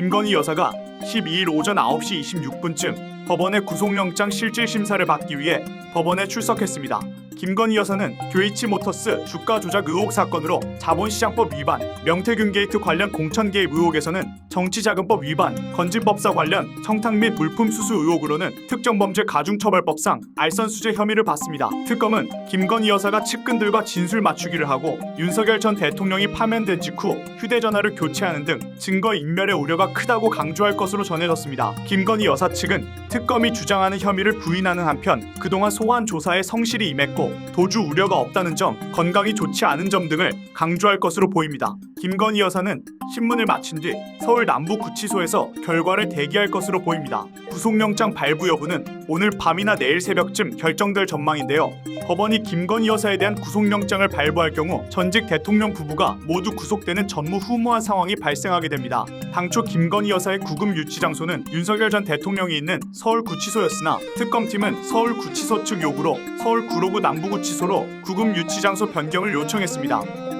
김건희 여사가 12일 오전 9시 26분쯤 법원의 구속영장 실질 심사를 받기 위해 법원에 출석했습니다. 김건희 여사는 교이치 모터스 주가 조작 의혹 사건으로 자본시장법 위반, 명태균 게이트 관련 공천 개입 의혹에서는 정치자금법 위반, 건진법사 관련 청탁 및 물품 수수 의혹으로는 특정범죄 가중처벌법상 알선수재 혐의를 받습니다. 특검은 김건희 여사가 측근들과 진술 맞추기를 하고 윤석열 전 대통령이 파면된 직후 휴대전화를 교체하는 등 증거 인멸의 우려가 크다고 강조할 것으로 전해졌습니다. 김건희 여사 측은 특검이 주장하는 혐의를 부인하는 한편 그동안 소환 조사에 성실히 임했고 도주 우려가 없다는 점, 건강이 좋지 않은 점 등을 강조할 것으로 보입니다. 김건희 여사는 신문을 마친 뒤 서울 남부구치소에서 결과를 대기할 것으로 보입니다. 구속영장 발부 여부는 오늘 밤이나 내일 새벽쯤 결정될 전망인데요. 법원이 김건희 여사에 대한 구속영장을 발부할 경우 전직 대통령 부부가 모두 구속되는 전무후무한 상황이 발생하게 됩니다. 당초 김건희 여사의 구금 유치 장소는 윤석열 전 대통령이 있는 서울구치소였으나 특검팀은 서울구치소 측 요구로 서울 구로구 남부구치소로 구금 유치 장소 변경을 요청했습니다.